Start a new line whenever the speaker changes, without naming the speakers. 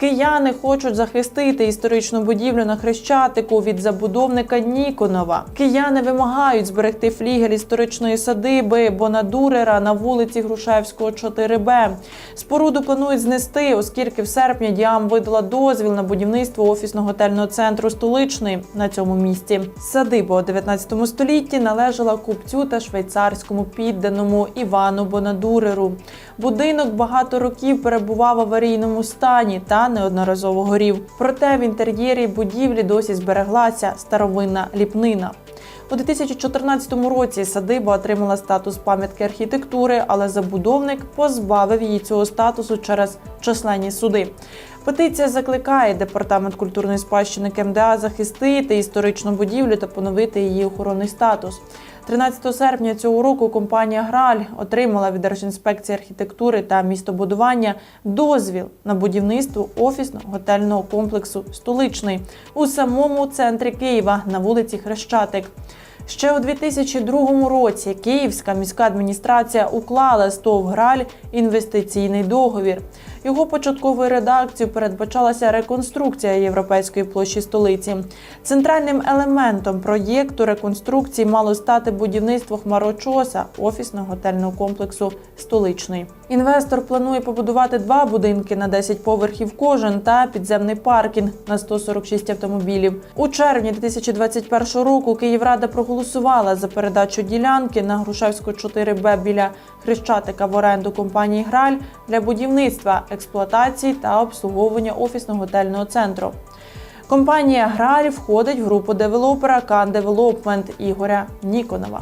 Кияни хочуть захистити історичну будівлю на Хрещатику від забудовника Ніконова. Кияни вимагають зберегти флігель історичної садиби Бонадурера на вулиці Грушевського, 4Б. Споруду планують знести, оскільки в серпні Діам видала дозвіл на будівництво офісно-готельного центру столичний на цьому місці. Садиба у 19 столітті належала купцю та швейцарському підданому Івану Бонадуреру. Будинок багато років перебував в аварійному стані та неодноразово горів. Проте в інтер'єрі будівлі досі збереглася старовинна ліпнина. У 2014 році садиба отримала статус пам'ятки архітектури, але забудовник позбавив її цього статусу через численні суди. Петиція закликає департамент культурної спадщини КМДА захистити історичну будівлю та поновити її охоронний статус. 13 серпня цього року компанія Граль отримала від Держінспекції архітектури та містобудування дозвіл на будівництво офісно-готельного комплексу Столичний у самому центрі Києва на вулиці Хрещатик. Ще у 2002 році Київська міська адміністрація уклала з ТОВ Граль інвестиційний договір. Його початковою редакцією передбачалася реконструкція європейської площі столиці. Центральним елементом проєкту реконструкції мало стати будівництво хмарочоса офісно-готельного комплексу Столичний. Інвестор планує побудувати два будинки на 10 поверхів кожен та підземний паркінг на 146 автомобілів. У червні 2021 року Київрада проголосувала за передачу ділянки на Грушевську 4Б біля Хрещатика в оренду компанії Граль для будівництва, експлуатації та обслуговування офісно-готельного центру. Компанія Грарі входить в групу девелопера Кан Девелопмент Ігоря Ніконова.